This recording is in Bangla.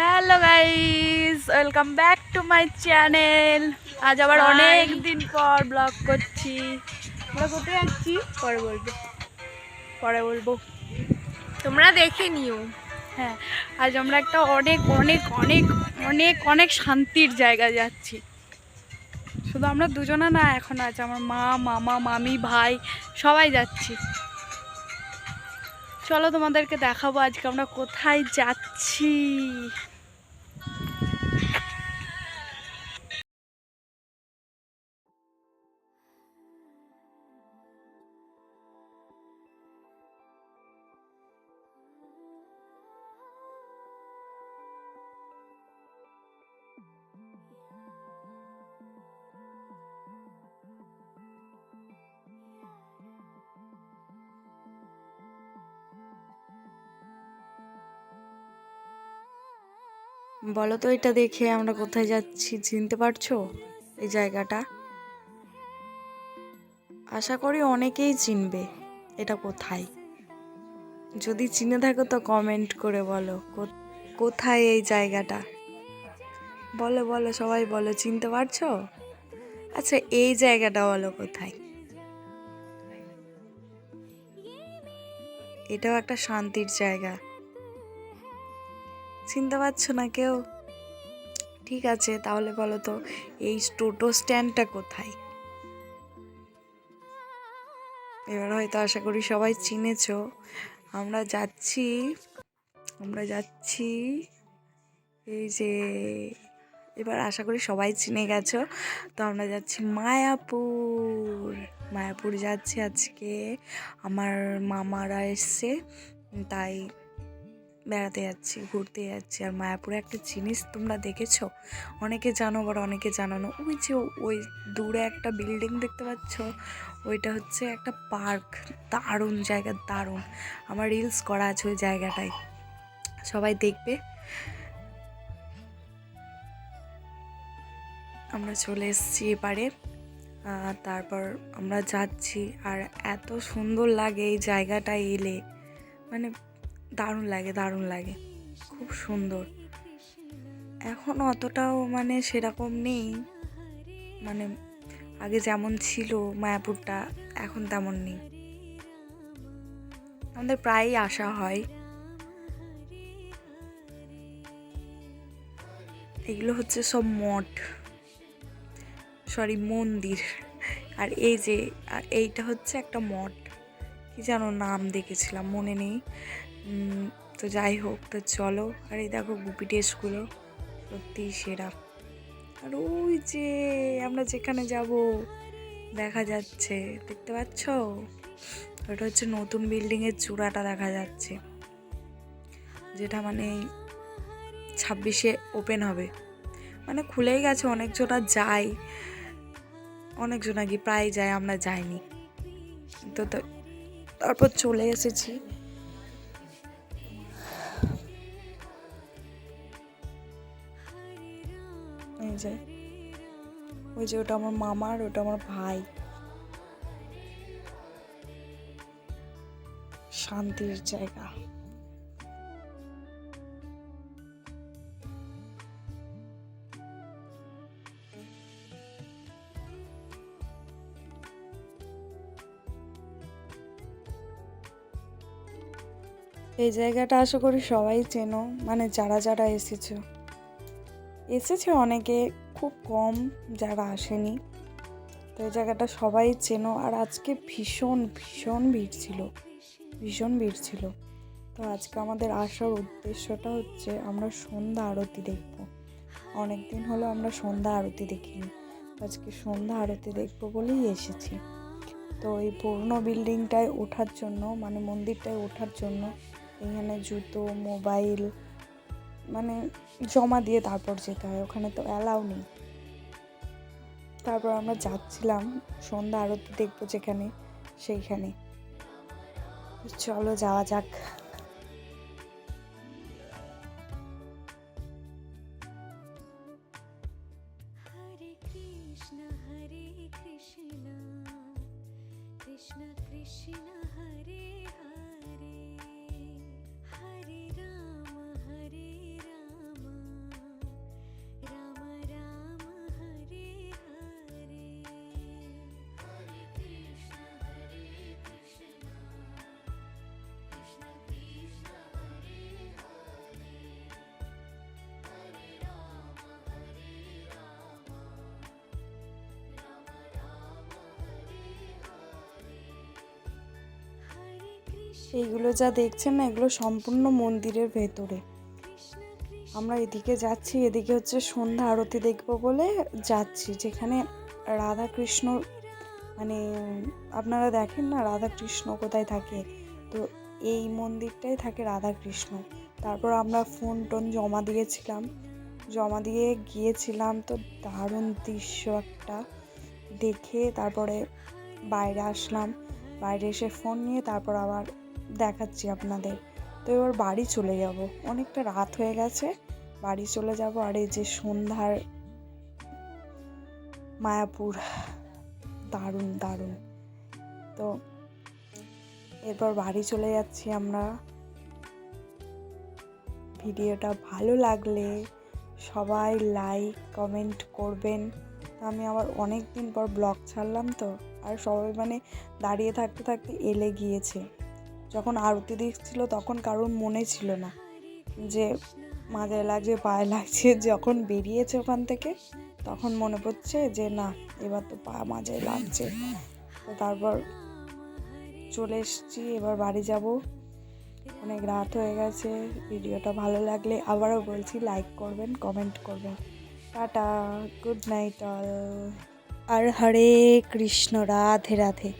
Hello guys welcome back to my channel আজ আবার অনেক দিন পর ব্লগ করছি। আমরা কোথায় যাচ্ছি পরে বলব। পরে বলব। তোমরা দেখে নিও। হ্যাঁ আজ আমরা একটা অনেক অনেক অনেক অনেক অনেক শান্তির জায়গায় যাচ্ছি। শুধু আমরা দুজনে না এখন আছে। আমার মা মামা মামি ভাই সবাই যাচ্ছি। চলো তোমাদেরকে দেখাবো আজকে আমরা কোথায় যাচ্ছি। বলো তো এটা দেখে আমরা কোথায় যাচ্ছি, চিনতে পারছ এই জায়গাটা? আশা করি অনেকেই চিনবে এটা কোথায়। যদি চিনে থাকো তো কমেন্ট করে বলো কোথায় এই জায়গাটা? বলো বলো, সবাই বলো, চিনতে পারছ? আচ্ছা এই জায়গাটা বলো কোথায়? এটাও একটা শান্তির জায়গা। চিনতে পারছ না কেউ? ঠিক আছে, তাহলে বলো তো, এই টোটো স্ট্যান্ডটা কোথায়? এবার হয়তো আশা করি সবাই চিনেছো। আমরা যাচ্ছি আমরা যাচ্ছি, এই যে, এবার আশা করি সবাই চিনে গেছো। তো আমরা যাচ্ছি মায়াপুর মায়াপুর যাচ্ছি আজকে। আমার মামারা এসছে, তাই বেড়াতে যাচ্ছি ঘুরতে যাচ্ছি। আর মায়াপুরে একটা জিনিস তোমরা দেখেছ? অনেকে জানো আবার অনেকে জানো না। ওই যে ওই দূরে একটা বিল্ডিং দেখতে পাচ্ছ? ওইটা হচ্ছে একটা পার্ক। দারুণ জায়গা দারুণ। আমার রিলস করা আছে ওই জায়গাটায়। সবাই দেখবে। আমরা চলে এসেছি আহ, তারপর আমরা যাচ্ছি। আর এত সুন্দর লাগে এই জায়গাটায় এলে। মানে দারুণ লাগে দারুণ লাগে। খুব সুন্দর। এখন অতটাও মানে সেরকম নেই। মানে আগে যেমন ছিল মায়াপুরটা, এখন তেমন নেই। আমাদের প্রায়ই আসা হয়। এগুলো হচ্ছে সব মঠ। সরি মন্দির। আর এই যে এইটা হচ্ছে একটা মঠ। কি যেন নাম দেখেছিলাম, মনে নেই। তো যাই হোক, তো চলো। আর এই দেখো গুপি ড্রেসগুলো সত্যিই সেরা। আর ওই যে আমরা যেখানে যাব, দেখা যাচ্ছে, দেখতে পাচ্ছ? ওটা হচ্ছে নতুন বিল্ডিংয়ের চূড়াটা দেখা যাচ্ছে, যেটা মানে ছাব্বিশে ওপেন হবে। মানে খুলেই গেছে, অনেকজনা যায়, অনেকজনা কি প্রায় যায়, আমরা যাইনি। তো, তারপর চলে এসেছি। এই যে, ওই যে ওটা আমার মামার, ওটা আমার ভাই। শান্তির জায়গা। এই জায়গাটা আশা করি সবাই চেনো মানে যারা যারা এসেছ। এসেছে অনেকে, খুব কম যারা আসেনি। তো এই জায়গাটা সবাই চেনো আর আজকে ভীষণ ভীষণ ভিড় ছিল। ভীষণ ভিড় ছিল। তো আজকে আমাদের আসার উদ্দেশ্যটা হচ্ছে আমরা সন্ধ্যা আরতি দেখব। অনেক দিন হলো আমরা সন্ধ্যা আরতি দেখিনি। আজকে সন্ধ্যা আরতি দেখব বলেই এসেছি। তো এই পুরনো বিল্ডিংটায় ওঠার জন্য মানে মন্দিরটায় ওঠার জন্য এখানে জুতো, মোবাইল মানে জমা দিয়ে তারপর যেতে হয়, ওখানে তো অ্যালাউ নেই। তারপর আমরা যাচ্ছিলাম, সন্ধ্যা আরতি দেখব যেখানে, সেইখানে। চলো যাওয়া যাক। हरे এইগুলো যা দেখছেন না, এগুলো সম্পূর্ণ মন্দিরের ভেতরে। আমরা এদিকে যাচ্ছি, এদিকে হচ্ছে সন্ধ্যা আরতি দেখব বলে যাচ্ছি, যেখানে রাধা কৃষ্ণ মানে আপনারা দেখেন না রাধা কৃষ্ণ কোথায় থাকে? তো এই মন্দিরটাই থাকে রাধা কৃষ্ণ তারপর আমরা ফোন টোন জমা দিয়েছিলাম, জমা দিয়ে গিয়েছিলাম তো দারুণ দৃশ্য একটা। দেখে তারপরে বাইরে আসলাম, বাইরে এসে ফোন নিয়ে তারপর আবার দেখাচ্ছি আপনাদের। তো এবার বাড়ি চলে যাব। অনেকটা রাত হয়ে গেছে। বাড়ি চলে যাব আর এই যে সন্ধ্যার মায়াপুর। দারুণ দারুণ। তো এরপর বাড়ি চলে যাচ্ছি আমরা। ভিডিওটা ভালো লাগলে সবাই লাইক কমেন্ট করবেন। আমি আবার অনেক দিন পর ব্লগ ছাড়লাম তো। আর সবাই মানে দাঁড়িয়ে থাকতে থাকতে এলে গিয়েছে। যখন আরতি দিচ্ছিল তখন কারোর মনে ছিল না যে মাথায় লাগছে, পায়ে লাগছে, যখন বেরিয়েছে ওখান থেকে তখন মনে পড়ছে যে না, এবার তো পা মাঝে লাগছে। তো তারপর চলে এসেছি, এবার বাড়ি যাব। অনেক রাত হয়ে গেছে, ভিডিওটা ভালো লাগলে আবারও বলছি লাইক করবেন কমেন্ট করবেন। টাটা গুড নাইট অল আর হরে কৃষ্ণ, রাধে রাধে।